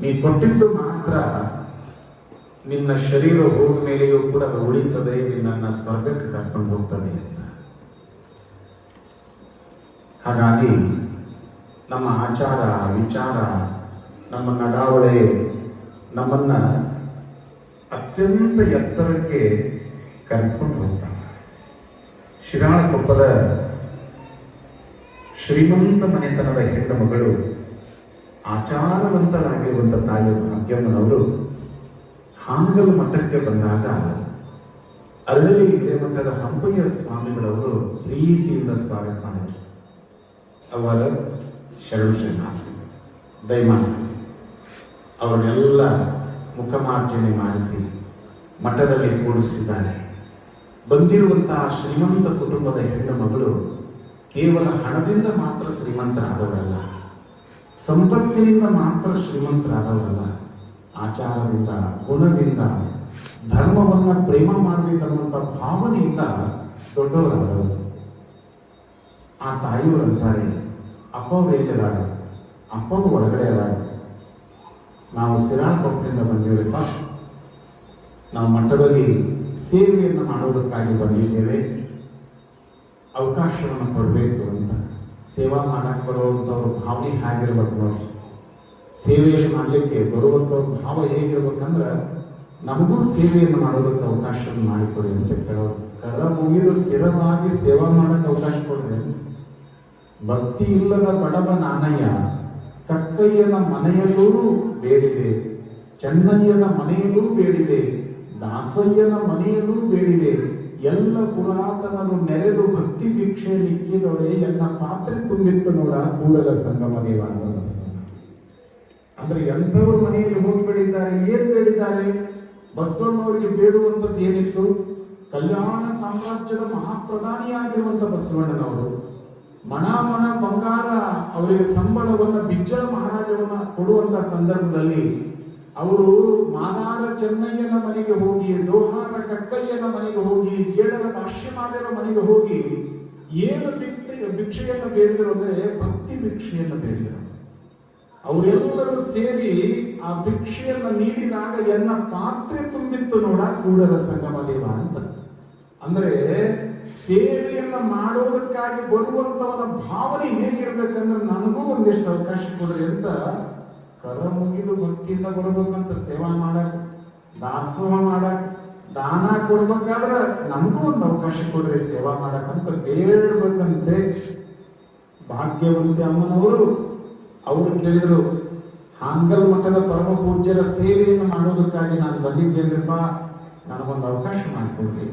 ನೀ ಕೊಟ್ಟಿದ್ದು ಮಾತ್ರ ನಿನ್ನ ಶರೀರ ಹೋದ ಮೇಲೆಯೂ ಕೂಡ ಅದು ಉಳಿತದೆ, ನಿನ್ನನ್ನು ಸ್ವರ್ಗಕ್ಕೆ ಕರ್ಕೊಂಡು ಹೋಗ್ತದೆ ಅಂತ. ಹಾಗಾಗಿ ನಮ್ಮ ಆಚಾರ, ವಿಚಾರ, ನಮ್ಮ ನಡಾವಳಿ, ನಮ್ಮನ್ನ ಅತ್ಯಂತ ಎತ್ತರಕ್ಕೆ ಕರ್ಕೊಂಡು ಹೋಗ್ತಾನೆ ಶಿರಾಳಕೊಪ್ಪದ ಶ್ರೀಮಂತ ಮನೆತನದ ಹೆಣ್ಣು ಮಗಳು ಆಚಾರವಂತರಾಗಿರುವಂತ ತಾಯಿ ಭಾಗ್ಯಮ್ಮನವರು ಹಾನಗಲ್ ಮಠಕ್ಕೆ ಬಂದಾಗ ಅರಳಲಿ ಹಿರೇಮಠದ ಹಂಪಯ್ಯ ಸ್ವಾಮಿಗಳವರು ಪ್ರೀತಿಯಿಂದ ಸ್ವಾಗತ ಮಾಡಿದರು. ಅವರ ಶರಣು ಶರಣಾರ್ಥಿ, ದಯಮಾಡಿಸಿ, ಅವರನ್ನೆಲ್ಲ ಮುಖಮಾರ್ಜನೆ ಮಾಡಿಸಿ, ಮಠದಲ್ಲಿ ಕೂಡಿಸಿದ್ದಾರೆ. ಬಂದಿರುವಂತಹ ಶ್ರೀಮಂತ ಕುಟುಂಬದ ಹೆಣ್ಣು ಮಗಳು ಕೇವಲ ಹಣದಿಂದ ಮಾತ್ರ ಶ್ರೀಮಂತರಾದವರಲ್ಲ. ಸಂಪತ್ತಿನಿಂದ ಮಾತ್ರ ಶ್ರೀಮಂತರಾದವರಲ್ಲ. ಆಚಾರದಿಂದ, ಗುಣದಿಂದ, ಧರ್ಮವನ್ನ ಪ್ರೇಮ ಮಾಡಬೇಕನ್ನುವಂಥ ಭಾವನೆಯಿಂದ ದೊಡ್ಡವರಾದವರು. ಆ ತಾಯಿಯವರು ಅಂತಾರೆ ಅಪ್ಪ ಎಲ್ಲಿದ್ದಾರೆ? ಅಪ್ಪನು ಒಳಗಡೆ ಅದಾಗ ನಾವು ಸಿರಾಳಕೊಪ್ಪದಿಂದ ಬಂದಿವರಪ್ಪ. ನಾವು ಮಠದಲ್ಲಿ ಸೇವೆಯನ್ನು ಮಾಡೋದಕ್ಕಾಗಿ ಬಂದಿದ್ದೇವೆ. ಅವಕಾಶವನ್ನು ಕೊಡಬೇಕು ಅಂತ. ಸೇವಾ ಮಾಡಕ್ಕೆ ಬರುವಂಥವ್ರ ಭಾವನೆ ಹೇಗಿರ್ಬೇಕು ನೋಡಿ ಸೇವೆಯನ್ನು ಮಾಡಲಿಕ್ಕೆ ಬರುವಂಥವ್ರ ಭಾವ ಹೇಗಿರ್ಬೇಕಂದ್ರೆ ನಮಗೂ ಸೇವೆಯನ್ನು ಮಾಡೋದಕ್ಕೆ ಅವಕಾಶವನ್ನು ಮಾಡಿಕೊಡಿ ಅಂತ ಕೇಳೋದು. ಕರ ಮುಗಿದು ಸ್ಥಿರವಾಗಿ ಸೇವಾ ಮಾಡಕ್ಕೆ ಅವಕಾಶ ಕೊಡ್ರಿ. ಭಕ್ತಿ ಇಲ್ಲದ ಬಡವ ನಾನಯ್ಯ, ಕಕ್ಕಯ್ಯನ ಮನೆಯಲ್ಲೂ ಬೇಡಿದೆ, ಚೆನ್ನಯ್ಯನ ಮನೆಯಲ್ಲೂ ಬೇಡಿದೆ, ದಾಸಯ್ಯನ ಮನೆಯಲ್ಲೂ ಬೇಡಿದೆ ಪುರಾತನರು ನೆರೆದು ಭಕ್ತಿ ಭಿಕ್ಷೆ ನಿಕ್ಕಿದೊಡೆ ಎನ್ನ ಪಾತ್ರೆ ತುಂಬಿತ್ತು ನೋಡ ಕೂಡಲ ಸಂಗಮ ದೇವ ಅಂದ್ರೆ ಎಂಥವ್ರು ಮನೆಯಲ್ಲಿ ಹೋಗಿ ಏನ್ ಬೇಡಿದ್ದಾರೆ ಬಸವಣ್ಣವರಿಗೆ ಬೇಡುವಂಥದ್ದು ಏನಿತ್ತು? ಕಲ್ಯಾಣ ಸಾಮ್ರಾಜ್ಯದ ಮಹಾಪ್ರಧಾನಿಯಾಗಿರುವಂತ ಬಸವಣ್ಣನವರು ಮಣ ಮಣ ಬಂಗಾರ ಅವರಿಗೆ ಸಂಬಳವನ್ನ ಬಿಜ್ಜಳ ಮಹಾರಾಜವನ್ನ ಕೊಡುವಂತ ಸಂದರ್ಭದಲ್ಲಿ ಅವರು ಮಾದಾರ ಚೆನ್ನಯ್ಯನ ಮನೆಗೆ ಹೋಗಿ ಡೋಹಾರ ಕಕ್ಕಯ್ಯನ ಮನೆಗೆ ಹೋಗಿ, ಜೇಡರ ದಾಶ್ಯಮಾರ್ಯರ ಮನೆಗೆ ಹೋಗಿ ಏನು ಭಿಕ್ತಿ ಭಿಕ್ಷೆಯನ್ನು ಬೇಡಿದರು ಅಂದ್ರೆ ಭಕ್ತಿ ಭಿಕ್ಷೆಯನ್ನು ಬೇಡಿದರು. ಅವರೆಲ್ಲರೂ ಸೇರಿ ಆ ಭಿಕ್ಷೆಯನ್ನು ನೀಡಿದಾಗ ಎನ್ನ ಪಾತ್ರೆ ತುಂಬಿತ್ತು ನೋಡ ಕೂಡಲ ಸಂಗಮ ದೇವ ಅಂತ. ಅಂದ್ರೆ ಸೇವೆಯನ್ನ ಮಾಡೋದಕ್ಕಾಗಿ ಬರುವಂತವನ ಭಾವನೆ ಹೇಗಿರ್ಬೇಕಂದ್ರೆ ನನಗೂ ಒಂದಿಷ್ಟು ಅವಕಾಶ ಕೊಡ್ರಿ ಅಂತ ಕರ ಮುಗಿದು ಭಕ್ತಿಯಿಂದ ಬರಬೇಕಂತ ಸೇವಾ ಮಾಡಕ್, ದಾಸೋಹ ಮಾಡಕ್, ದಾನ ಕೊಡ್ಬೇಕಾದ್ರ ನಮಗೂ ಒಂದು ಅವಕಾಶ ಕೊಡ್ರಿ, ಸೇವಾ ಮಾಡಕ್ಕಂತ ಬೇಡ್ಬೇಕಂತೆ. ಭಾಗ್ಯವಂತಿ ಅಮ್ಮನವರು ಅವರು ಕೇಳಿದ್ರು, ಹಾನಗಲ್ ಮಠದ ಪರಮ ಪೂಜ್ಯರ ಸೇವೆಯನ್ನು ಮಾಡೋದಕ್ಕಾಗಿ ನಾನು ಬಂದಿದ್ದೇನ್ರಪ್ಪ ನನಗೊಂದು ಅವಕಾಶ ಮಾಡಿಕೊಡ್ರಿ.